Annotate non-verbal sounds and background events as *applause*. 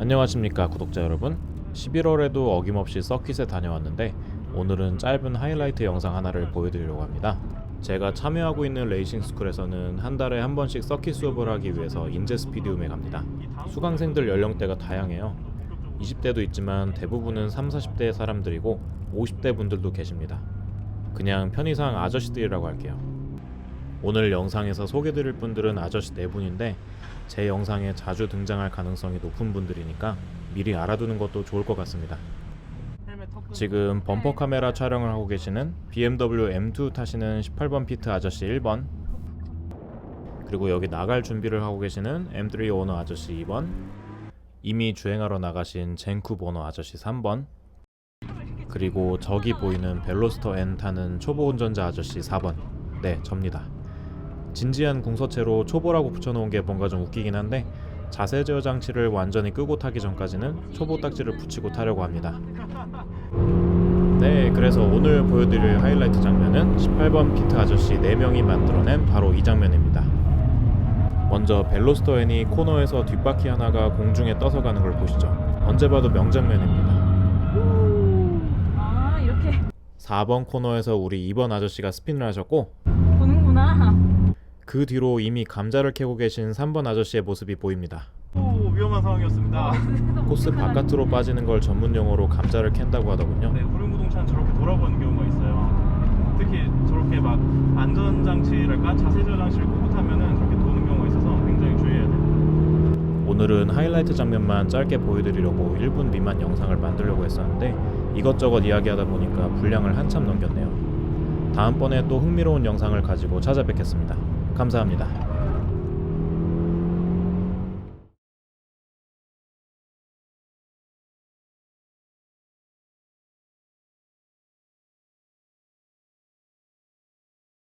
안녕하십니까 구독자 여러분. 11월에도 어김없이 서킷에 다녀왔는데 오늘은 짧은 하이라이트 영상 하나를 보여드리려고 합니다. 제가 참여하고 있는 레이싱 스쿨에서는 한 달에 한 번씩 서킷 수업을 하기 위해서 인제 스피디움에 갑니다. 수강생들 연령대가 다양해요. 20대도 있지만 대부분은 3, 40대의 사람들이고 50대 분들도 계십니다. 그냥 편의상 아저씨들이라고 할게요 오늘 영상에서 소개드릴 분들은 아저씨 네 분인데 제 영상에 자주 등장할 가능성이 높은 분들이니까 미리 알아두는 것도 좋을 것 같습니다. 지금 범퍼 카메라 촬영을 하고 계시는 BMW M2 타시는 18번 피트 아저씨 1번 그리고 여기 나갈 준비를 하고 계시는 M3 오너 아저씨 2번 이미 주행하러 나가신 젠쿱 오너 아저씨 3번 그리고 저기 보이는 벨로스터 N 타는 초보 운전자 아저씨 4번 네 접니다. 진지한 궁서체로 초보라고 붙여놓은 게 뭔가 좀 웃기긴 한데 자세 제어 장치를 완전히 끄고 타기 전까지는 초보 딱지를 붙이고 타려고 합니다. 네, 그래서 오늘 보여드릴 하이라이트 장면은 18번 피트 아저씨 4명이 만들어낸 바로 이 장면입니다. 먼저 벨로스터엔이 코너에서 뒷바퀴 하나가 공중에 떠서 가는 걸 보시죠. 언제 봐도 명장면입니다. 아 이렇게 4번 코너에서 우리 2번 아저씨가 스핀을 하셨고. 그 뒤로 이미 감자를 캐고 계신 3번 아저씨의 모습이 보입니다. 오 위험한 상황이었습니다. *laughs* 코스 바깥으로 빠지는 걸 전문 용어로 감자를 캔다고 하더군요. 네, 구름구동차는 저렇게 돌아보는 경우가 있어요. 특히 저렇게 막 안전장치랄까 자세조 장치를 끄고 타면은 저렇게 도는 경우가 있어서 굉장히 주의해야 돼요. 오늘은 하이라이트 장면만 짧게 보여드리려고 1분 미만 영상을 만들려고 했었는데 이것저것 이야기하다 보니까 분량을 한참 넘겼네요. 다음번에 또 흥미로운 영상을 가지고 찾아뵙겠습니다. 감사합니다.